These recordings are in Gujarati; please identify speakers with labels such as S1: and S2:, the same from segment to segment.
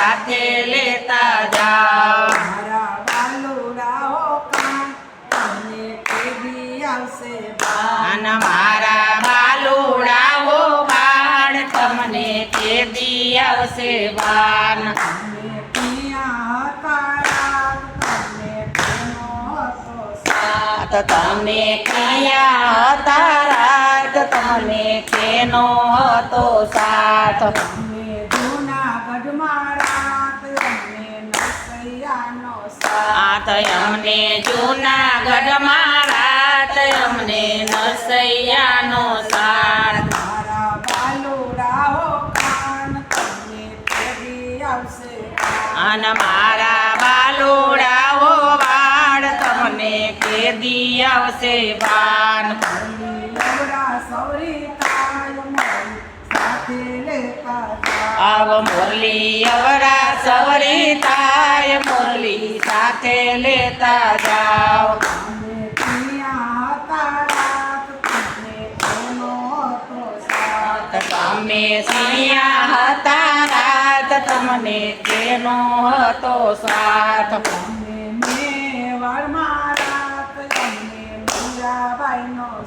S1: સાથે લેતા જાઓ.
S2: મારા બાલુડાઓ કાન તમને કેદી આવશે બાન
S1: મારા બાલુડાઓ બાળ તમને તે દી આવશે બાન
S2: તમે પિયા
S1: તારા. તમે ક્યાં કેનો હતો સાથ
S2: અમને
S1: જૂનાગઢમાં રાત અમને
S2: નસૈયાનો સાર.
S1: અને મારા બાલુડાઓ વાળ તમને કેદી આવશે
S2: જાઓ.
S1: આવ મુરલી અવરા સવરી મુરલી સાથે લેતા જાઓ તમે સિયા હતા રાત તમને તેનો હતો સાથ.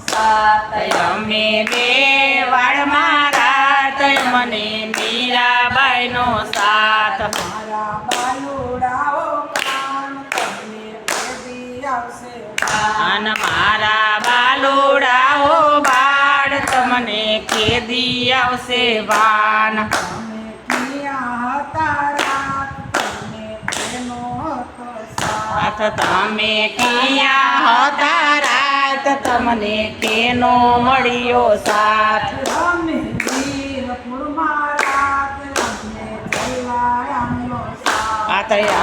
S2: સાથ.
S1: અમે બે વાળમાં રાત મને મીરાબાઈનો સાથ
S2: કેદી આવશે
S1: વાન. તમે ક્યાં હતા રાત તમને કેનો મળ્યો સાથ.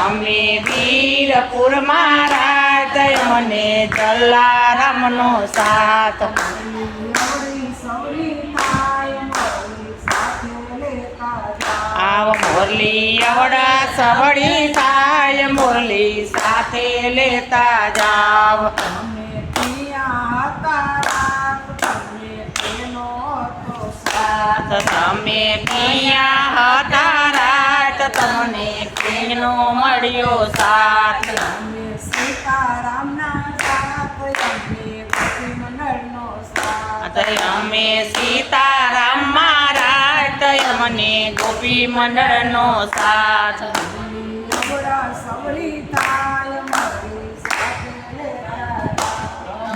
S2: અમે વીરપુરમાં રાત
S1: મને જલારામનો સાથ. મુરલી અવડા સવડી થાય મુરલી સાથે લેતા જાવ
S2: અમે ત્યાં હતા તેનો સાથ.
S1: તમે ક્યાં હતા રાત તમને કેનો મળ્યો સાથ
S2: અમે સીતારામના સાથ અમને ગોપી સાથ.
S1: અમે સીતારામ મહારાજ મને ગોપી મંડળનો સાથ.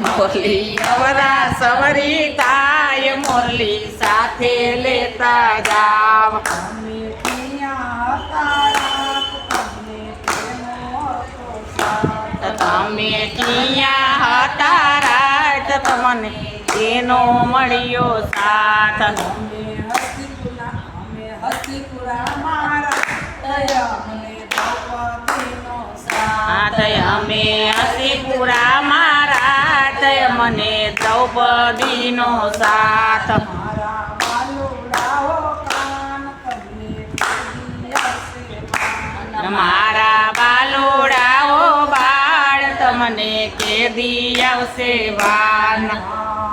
S1: મોરલી અવરા સવરી તાય મોરલી સાથે લેતા જાવ. તમે ક્યાં હતા રાત? તમને એનો મળ્યો સાથ
S2: અમે હસ્તિપુરા અમે હસ્તિપુરા મારા દયા મને દ્રૌપદીનો સાથ.
S1: આત અમે હસીપુરા મહારાજ મને દ્રૌપદીનો સાથ
S2: મારા બાલુડાઓ.
S1: મારા બાળ તમને કેદી આવશે વાન
S2: મારા